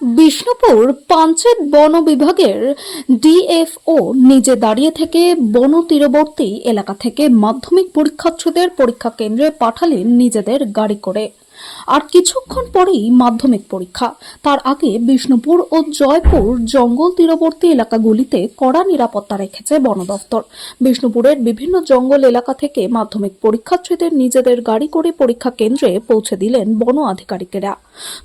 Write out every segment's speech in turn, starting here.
বিষ্ণুপুর পঞ্চায়েত বন বিভাগের ডিএফও নিজে দাঁড়িয়ে থেকে বন তীরবর্তী এলাকা থেকে মাধ্যমিক পরীক্ষার্থীদের পরীক্ষা কেন্দ্রে পাঠালেন নিজেদের গাড়ি করে। আর কিছুক্ষণ পরেই মাধ্যমিক পরীক্ষা। তার আগে বিষ্ণুপুর ও জয়পুর জঙ্গল তীরবর্তী এলাকাগুলিতে কড়া নিরাপত্তা রেখেছে বন দফতর। বিষ্ণুপুরের বিভিন্ন জঙ্গল এলাকা থেকে মাধ্যমিক পরীক্ষার্থীদের নিজেদের গাড়ি করে পরীক্ষা কেন্দ্রে পৌঁছে দিলেন বন আধিকারিকেরা।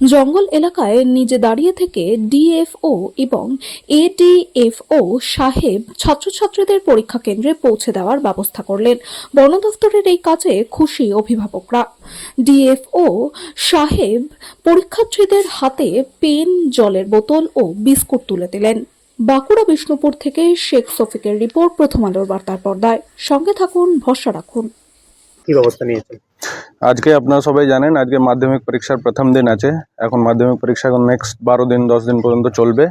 জঙ্গল এলাকায় নিজে দাঁড়িয়ে থেকে ডিএফও এবং এডিএফও সাহেব ছাত্রছাত্রীদের পরীক্ষা কেন্দ্রে পৌঁছে দেওয়ার ব্যবস্থা করলেন। বন দফতরের এই কাজে খুশি অভিভাবকরা। ডিএফও সাহেব পরীক্ষার্থীদের হাতে পেন জলের বোতল ও বিস্কুট তুলে দিলেন। বাঁকুড়া বিষ্ণুপুর থেকে শেখ সফিকের রিপোর্ট প্রথম আলোর বার্তার পর্দায়। সঙ্গে থাকুন ভরসা রাখুন। কি ব্যবস্থা নিয়েছেন? আজকে আপনারা সবাই জানেন আজকে মাধ্যমিক পরীক্ষার প্রথম দিন আছে। এখন মাধ্যমিক পরীক্ষা এখন নেক্সট বারো দিন দশ দিন পর্যন্ত চলবে।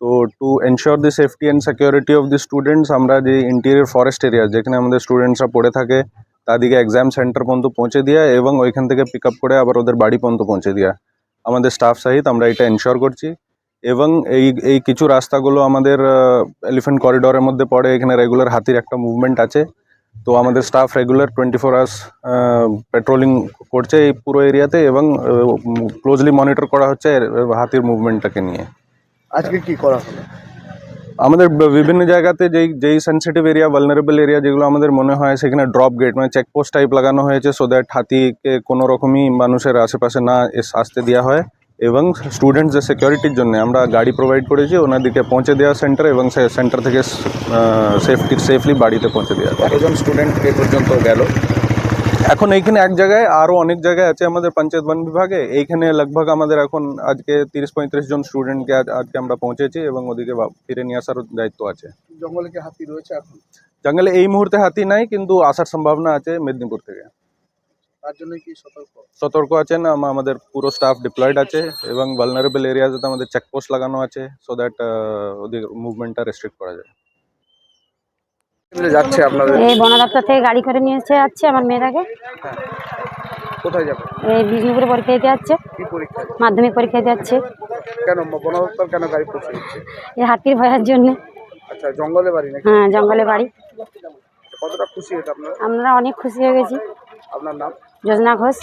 তো to ensure the safety and security of the students আমরা যে ইন্টেরিয়র ফরেস্ট এরিয়া যেখানে আমাদের স্টুডেন্টসরা পড়ে থাকে তাদেরকে এক্সাম সেন্টার পর্যন্ত পৌঁছে দেওয়া এবং ওইখান থেকে পিক আপ করে আবার ওদের বাড়ি পর্যন্ত পৌঁছে দেওয়া আমাদের স্টাফ সহিত আমরা এটা এনশিওর করছি। এবং এই এই কিছু রাস্তাগুলো আমাদের এলিফেন্ট করিডোরের মধ্যে পড়ে, এখানে রেগুলার হাতির একটা মুভমেন্ট আছে। তো আমাদের staff regular twenty four hours patrolling করছে এই পুরো এরিয়াতে এবং ক্লোজলি মনিটর করা হচ্ছে হাতির মুভমেন্টটাকে নিয়ে। আজকে কি করা হলো? আমাদের বিভিন্ন জায়গাতে যেই যেই সেন্সিটিভ এরিয়া ভালনারেবল এরিয়া যেগুলো আমাদের মনে হয়, সেখানে ড্রপ গেট মানে চেকপোস্ট টাইপ লাগানো হয়েছে সো দ্যাট হাতিকে কোনো রকমই মানুষের আশেপাশে না আসতে দেওয়া হয়। এবং স্টুডেন্টসদের সিকিউরিটির জন্য আমরা গাড়ি প্রোভাইড করেছি, ওনাদেরকে পৌঁছে দেওয়া সেন্টার এবং সেই সেন্টার থেকে সেফটি সেফলি বাড়িতে পৌঁছে দেওয়া। কতজন স্টুডেন্ট এ পর্যন্ত গেল। এখন এইখানে এক জায়গায় আরও অনেক জায়গায় আছে আমাদের পঞ্চায়েত বন বিভাগে। এইখানে লগভগ আমাদের এখন আজকে তিরিশ পঁয়ত্রিশ জন স্টুডেন্টকে আজকে আমরা পৌঁছেছি এবং ওদিকে ফিরে নিয়ে আসার দায়িত্ব আছে। জঙ্গলে কি হাতি রয়েছে এখন? জঙ্গলে এই মুহূর্তে হাতি নাই কিন্তু আসার সম্ভাবনা আছে মেদিনীপুর থেকে। তার জন্য কি সতর্ক? সতর্ক আছেন আমাদের পুরো স্টাফ ডিপ্লয়েড আছে এবং ভালনারেবল এরিয়াতে আমাদের চেকপোস্ট লাগানো আছে সো দ্যাট ওদের মুভমেন্টটা রেস্ট্রিক্ট করা যায়। যাচ্ছে আপনাদের? এই বন দপ্তর থেকে গাড়ি করে নিয়ে এসে যাচ্ছে আমার মেয়েটাকে। কোথায় যাবে? এই বিষ্ণুপুরে পরীক্ষা দিতে যাচ্ছে। কি পরীক্ষা? মাধ্যমিক পরীক্ষা দিতে যাচ্ছে। কেন বন দপ্তর কেন গাড়ি পৌঁছে এই হাতির ভয়ের জন্য। আচ্ছা জঙ্গলে বাড়ি নাকি? হ্যাঁ জঙ্গলে বাড়ি। কতটা খুশি হয়েছে আপনারা? আমরা অনেক খুশি হয়ে গেছি। আপনার নাম? যোজনা ঘোষ।